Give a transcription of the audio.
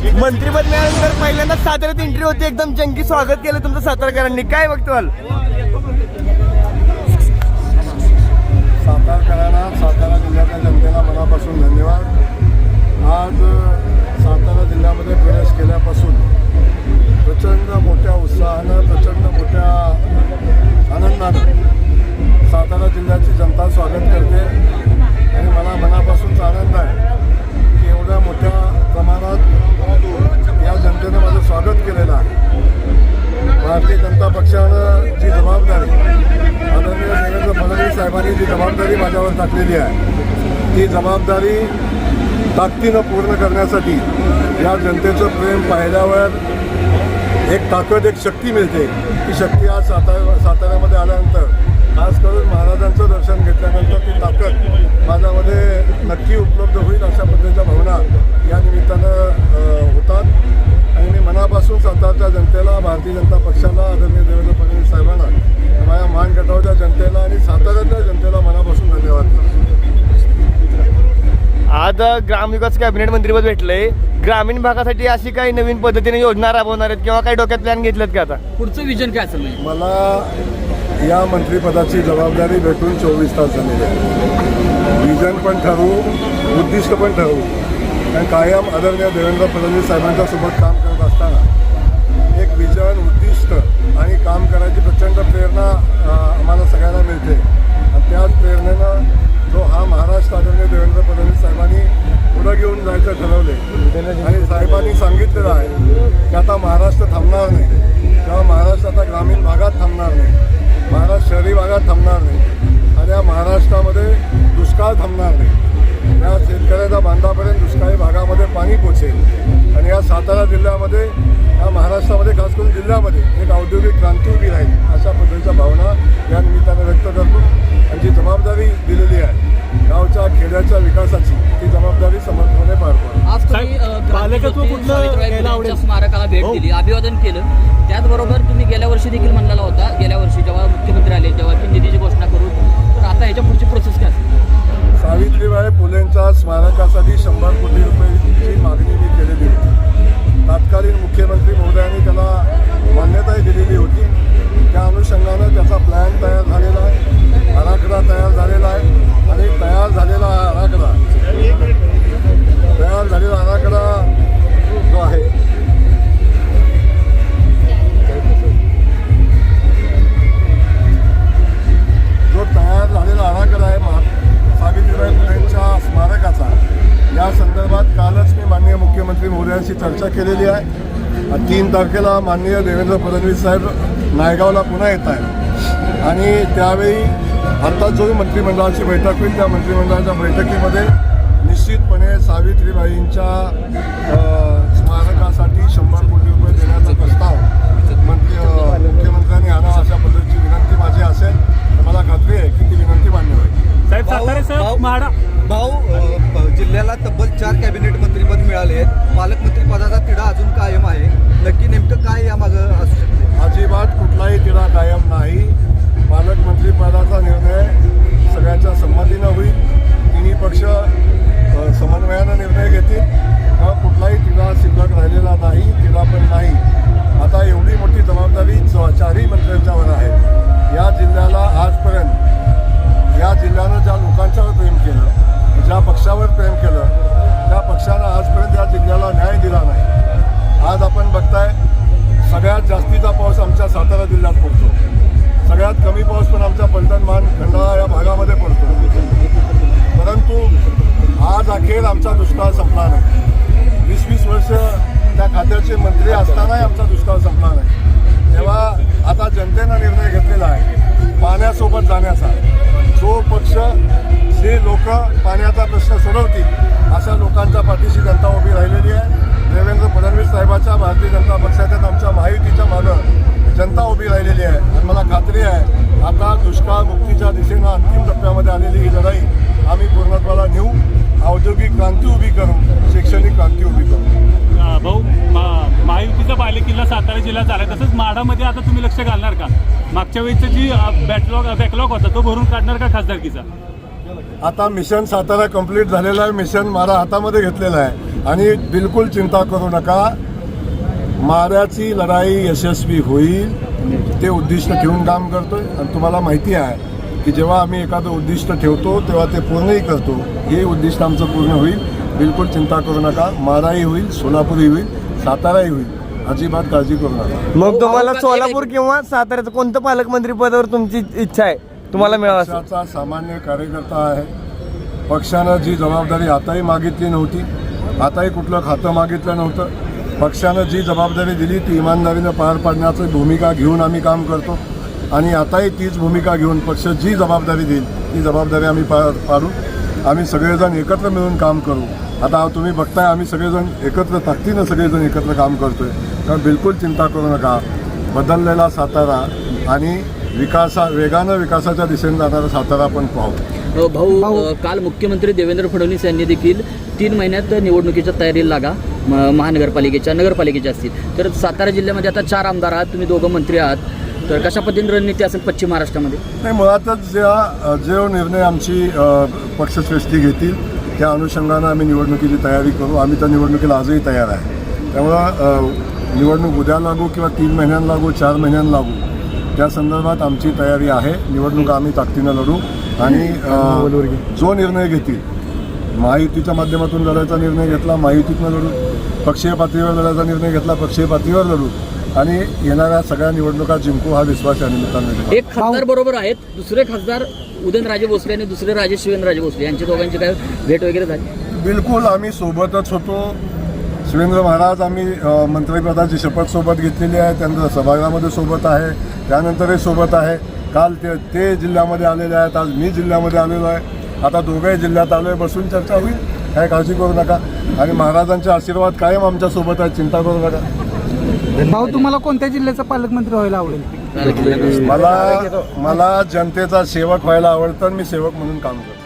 मंत्रीपद मिळाल्यानंतर पहिल्यांदा साताऱ्यात एंट्री होती. एकदम जंगी स्वागत केलं तुमचं सातारकरांनी. काय बघतोल सातारकरांना सातारा जिल्ह्यातल्या जनतेला मनापासून धन्यवाद. आज सातारा जिल्ह्यामध्ये प्रवेश केल्यापासून प्रचंड मोठ्या उत्साहानं प्रचंड मोठ्या आनंदानं सातारा जिल्ह्याची जनता स्वागत करते. साहेबांनी जी जबाबदारी माझ्यावर टाकलेली आहे ती जबाबदारी ताकदीनं पूर्ण करण्यासाठी या जनतेचं प्रेम पाहिल्यावर एक ताकद एक शक्ती मिळते. ती शक्ती आज साता साताऱ्यामध्ये आल्यानंतर आज ग्रामविकास कॅबिनेट मंत्रीपद भेटलंय. ग्रामीण भागासाठी अशी काही नवीन पद्धतीने योजना राबवणार आहेत किंवा काही डोक्यात प्लॅन घेतलेत का आता? पुढचं विजन काय असेल म्हणजे? मला या मंत्रिपदाची जबाबदारी भेटून चोवीस तास झालेली आहे. विजन पण ठरवू उद्दिष्ट पण ठरवू. कारण कायम आदरणीय देवेंद्र फडणवीस साहेबांच्या सोबत काम करत सांगितलेलं आहे. की आता महाराष्ट्र थांबणार नाही. किंवा महाराष्ट्र आता ग्रामीण भागात थांबणार नाही. महाराष्ट्र शहरी भागात थांबणार नाही. आणि या महाराष्ट्रामध्ये दुष्काळ थांबणार नाही. या शेतकऱ्याच्या बांधापर्यंत दुष्काळी भागामध्ये पाणी पोचेल. आणि या सातारा जिल्ह्यामध्ये या महाराष्ट्रामध्ये खास करून जिल्ह्यामध्ये एक औद्योगिक क्रांती उभी राहील अशा पद्धतीच्या भावना या निमित्तानं व्यक्त करतो. आणि जी जबाबदारी दिलेली आहे गावच्या खेड्याच्या विकासाची ती जबाबदारी समर्थपणे पार पाडतो. कुठलं स्मारकाला भेट हो. दिली अभिवादन केलं. त्याचबरोबर तुम्ही गेल्या वर्षी देखील म्हणलेला होता गेल्या वर्षी जेव्हा मुख्यमंत्री आले तेव्हा की निधीची घोषणा करू. तर आता ह्याच्या पुढची प्रोसेस काय? सावित्रीबाई फुलेंच्या स्मारकासाठी शंभर कोटी रुपयाची मागणी मी केलेली होती. तात्कालीन मुख्यमंत्री महोदयांनी त्याला मान्यताही दिलेली होती. त्या अनुषंगानं त्याचा प्लॅन तयार झालेला आहे आराखडा तयार झालेला आहे आणि तयार झालेला आराखडा मुख्यमंत्री चर्चा केलेली आहे. तीन तारखेला माननीय देवेंद्र फडणवीस साहेब नायगावला पुन्हा येत आहेत. आणि त्यावेळी आता जो मंत्रिमंडळाची बैठक होईल त्या मंत्रिमंडळाच्या बैठकीमध्ये निश्चितपणे सावित्रीबाईंच्या स्मारकासाठी शंभर कोटी रुपये देण्याचा प्रस्ताव मंत्री मुख्यमंत्र्यांनी आणावा अशा पद्धतीची विनंती माझी असेल. चार कॅबिनेट मंत्रीपद मिळाले आहेत. पालकमंत्री पदाचा तिढा अजून कायम आहे. नक्की नेमकं काय यामागं असू शकते? अजिबात कुठलाही तिढा कायम नाही. सगळ्यात पाऊस आमच्या सातारा जिल्ह्यात पडतो. सगळ्यात कमी पाऊस पण आमच्या पलटण मान खंडाळा या भागामध्ये पडतो. परंतु आज अखेर आमचा दुष्काळ संपला नाही. वीस वीस वर्ष त्या खात्याचे मंत्री असतानाही आमचा दुष्काळ संपला नाही. तेव्हा आता जनतेनं निर्णय घेतलेला आहे पाण्यासोबत जाण्याचा. जो पक्ष जे लोक पाण्याचा प्रश्न सोडवतील अशा लोकांच्या पाठीशी जनता उभी राहिलेली आहे. देवेंद्र फडणवीस भारतीय जनता पक्षाच्या आमच्या महायुतीच्या मागं जनता उभी राहिलेली आहे. आणि मला खात्री आहे आता दुष्काळ मुक्तीच्या दिशेनं अंतिम टप्प्यामध्ये आलेली ही लढाई आम्ही पूर्णत्वाला नेऊ औद्योगिक क्रांती उभी करू शैक्षणिक क्रांती उभी करू. भाऊ मा- महायुतीचा बालेकिल्ला सातारा जिल्ह्यात झाला तसंच माडामध्ये आता तुम्ही लक्ष घालणार का? मागच्या वेळेचा जी बॅकलॉग बॅकलॉग होता तो भरून काढणार का खासदारकीचा? आता मिशन सातारा कंप्लीट झालेलं आहे. मिशन माझ्या हातामध्ये घेतलेलं आहे. आणि बिलकुल चिंता करू नका. माऱ्याची लढाई यशस्वी होईल ते उद्दिष्ट ठेवून काम करतोय. आणि तुम्हाला माहिती आहे की जेव्हा आम्ही एखादं उद्दिष्ट ठेवतो तेव्हा ते पूर्णही करतो. हे उद्दिष्ट आमचं पूर्ण होईल. बिलकुल चिंता करू नका. माराही होईल सोलापूरही होईल साताराही होईल. अजिबात काळजी करू नका. मग तुम्हाला भाऊ, सोलापूर किंवा साताऱ्याचं कोणतं पालकमंत्री पदावर तुमची इच्छा आहे? तुम्हाला मिळावं सामान्य कार्यकर्ता आहे. पक्षानं जी जबाबदारी आताही मागितली नव्हती आताही कुठलं खातं मागितलं नव्हतं. पक्षानं जी जबाबदारी दिली ती इमानदारीनं पार पाडण्याची भूमिका घेऊन आम्ही काम करतो. आणि आताही तीच भूमिका घेऊन पक्ष जी जबाबदारी देईल ती जबाबदारी आम्ही पार पाडू. आम्ही सगळेजण एकत्र मिळून काम करू. आता तुम्ही बघताय आम्ही सगळेजण एकत्र ताकदीनं सगळेजण एकत्र काम करतोय. तर बिलकुल चिंता करू नका. बदललेला सातारा आणि विकासा वेगानं विकासाच्या दिशेने जाणारा सातारा आपण पाहू. भाऊ काल मुख्यमंत्री देवेंद्र फडणवीस यांनी देखील तीन महिन्यात निवडणुकीच्या तयारीला लागा. म- महानगरपालिकेच्या नगरपालिकेच्या असतील. तर सातारा जिल्ह्यामध्ये आता चार आमदार आहात तुम्ही दोघं मंत्री आहात. तर कशा पद्धतीने रणनीती असेल पश्चिम महाराष्ट्रामध्ये? नाही मुळातच ज्या जो निर्णय आमची पक्षश्रेष्ठी घेतील त्या अनुषंगानं आम्ही निवडणुकीची तयारी करू. आम्ही त्या निवडणुकीला आजही तयार आहे. त्यामुळं निवडणूक उद्या लागू किंवा तीन महिन्यांना लागू चार महिन्यांना लागू त्या संदर्भात आमची तयारी आहे. निवडणूक आम्ही ताकदीनं लढू आणि जो निर्णय घेतील महायुतीच्या माध्यमातून लढायचा निर्णय घेतला महायुतीतनं लढू पक्षीय पातळीवर लढायचा निर्णय घेतला पक्षीय पातळीवर लढू. आणि येणाऱ्या सगळ्या निवडणुका जिंकू हा विश्वास या निमित्तानं एक खासदार बरोबर आहेत दुसरे खासदार उदयनराजे भोसले आणि दुसरे राजे शिवेंद्रराजे भोसले. यांच्या दोघांची काय भेट वगैरे झाली? बिलकुल आम्ही सोबतच होतो. शिवेंद्र महाराज आम्ही मंत्रिपदाची शपथ सोबत घेतलेली आहे. त्यांचं सभागृहामध्ये सोबत आहे. त्यानंतरही सोबत आहे. काल ते ते जिल्ह्यामध्ये आलेले आहेत. आज मी जिल्ह्यामध्ये आलेलो आहे. आता दोघंही जिल्ह्यात आलो आहे बसून चर्चा होईल. काय काळजी करू नका. आणि महाराजांचे आशीर्वाद कायम आमच्यासोबत आहे चिंता करू नका. भाऊ तुम्हाला कोणत्या जिल्ह्याचा पालकमंत्री व्हायला आवडेल? मला मला जनतेचा सेवक व्हायला आवडतं मी सेवक म्हणून काम करतो.